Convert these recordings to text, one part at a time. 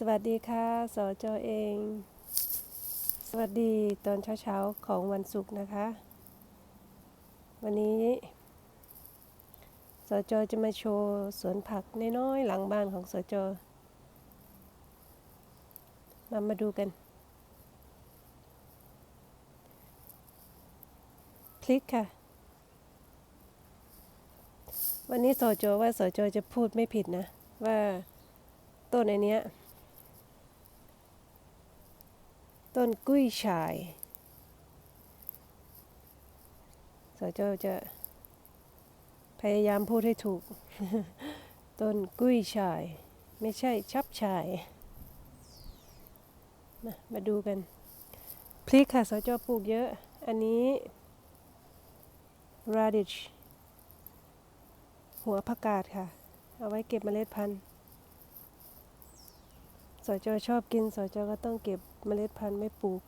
สวัสดีค่ะ สจเอง สวัสดีตอนเช้าๆของวันศุกร์นะคะ วันนี้ สจจะมาโชว์สวนผักน้อยๆหลังบ้านของสจมามาดูกัน พลิกค่ะ วันนี้สจว่าสจจะพูดไม่ผิดนะ ว่าต้นไอเนี้ย ต้นกุ้ยช่ายสจจะพยายามพูดให้ถูก ต้นกุ้ยช่าย ไม่ใช่ชับช่าย มามาดูกัน พริกค่ะสจปลูกเยอะ อันนี้ radish หัวผักกาดค่ะ เอาไว้เก็บเมล็ดพันธุ์สจชอบกินสจก็ต้องเก็บ เมล็ดพันธุ์ไม่ปลูก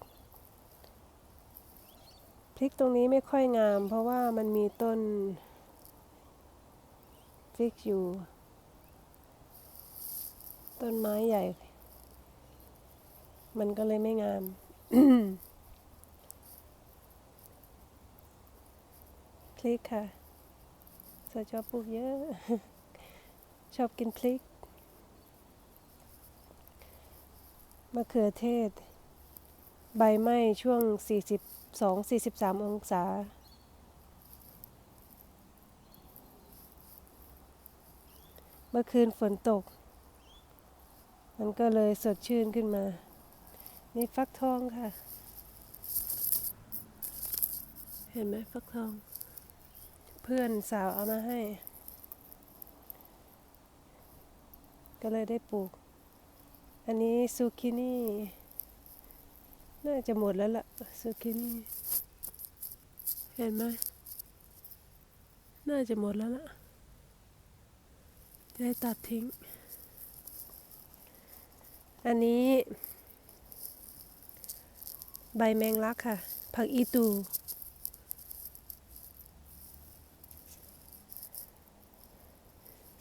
พริกตรงนี้ไม่ค่อยงาม เพราะว่ามันมีต้นพริกอยู่ ต้นไม้ใหญ่ มันก็เลยไม่งามพริกค่ะสจปลูกเยอะ ชอบกินพริกมะเขือเทศ ใบไหม้ช่วง 42-43 องศา เมื่อคืนฝนตก มันก็เลยสดชื่นขึ้นมา นี่ฟักทองค่ะ เห็นไหมฟักทอง เพื่อนสาวเอามาให้ ก็เลยได้ปลูก อันนี้ซูกินี่ น่าจะหมดแล้วล่ะซูกินี่เห็นไหมน่าจะหมดแล้วล่ะจะได้ตัดทิ้ง อันนี้ ใบแมงลักค่ะ ผักอีตู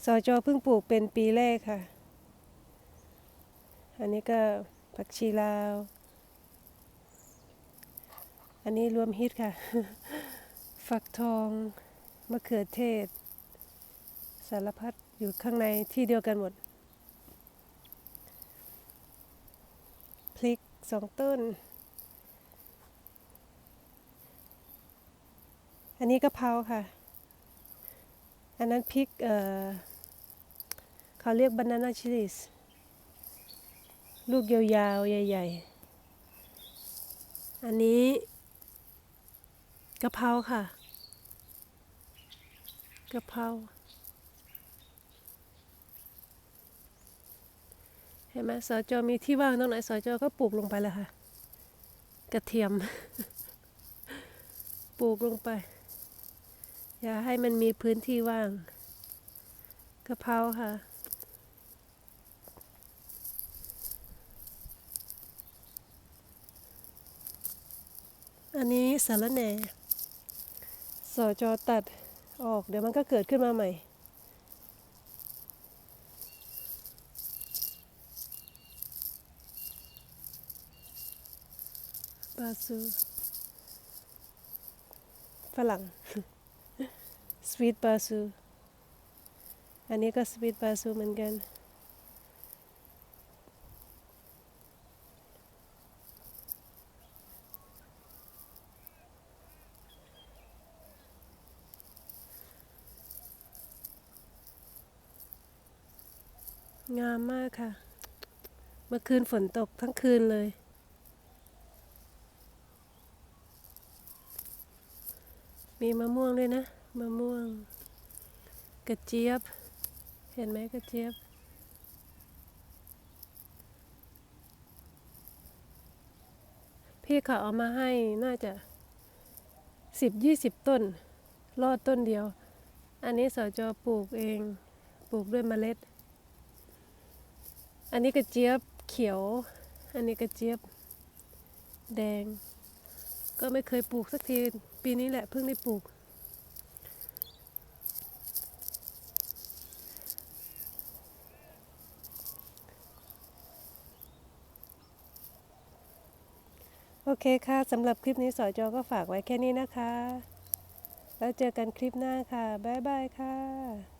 สจอเพิ่งปลูกเป็นปีแรกค่ะ อันนี้ก็ผักชีลาว อันนี้รวมฮิตค่ะฟักทอง มะเขือเทศ สารพัดอยู่ข้างในที่เดียวกันหมด พริกสองต้น อันนี้กะเพราค่ะ อันนั้นพริก เอ่อ เขาเรียกบานาน่าชิลิส ลูกยาวๆ ใหญ่ ๆ อันนี้ กะเพราค่ะกะเพราเห็นไหมสจมีที่ว่างตรงไหนสจก็ปลูกลงไปเลยค่ะ กระเทียม ปลูกลงไป อย่าให้มันมีพื้นที่ว่างกะเพราค่ะอันนี้สารแหน่ สจตัดออก เดี๋ยวมันก็เกิดขึ้นมาใหม่ บาซูฝรั่ง สวีทบาซู อันนี้ก็สวีทบาซูเหมือนกัน งามมากค่ะ เมื่อคืนฝนตกทั้งคืนเลย มีมะม่วงด้วยนะ มะม่วง กระเจี๊ยบ เห็นไหมกระเจี๊ยบ พี่เขาเอามาให้น่าจะสิบยี่สิบต้น รอดต้นเดียว อันนี้สจปลูกเอง ปลูกด้วยเมล็ด อันนี้กระเจี๊ยบเขียว อันนี้กระเจี๊ยบแดง ก็ไม่เคยปลูกสักที ปีนี้แหละเพิ่งได้ปลูก โอเคค่ะสำหรับคลิปนี้สอจอก็ฝากไว้แค่นี้นะคะ แล้วเจอกันคลิปหน้าค่ะ บ๊ายบายค่ะ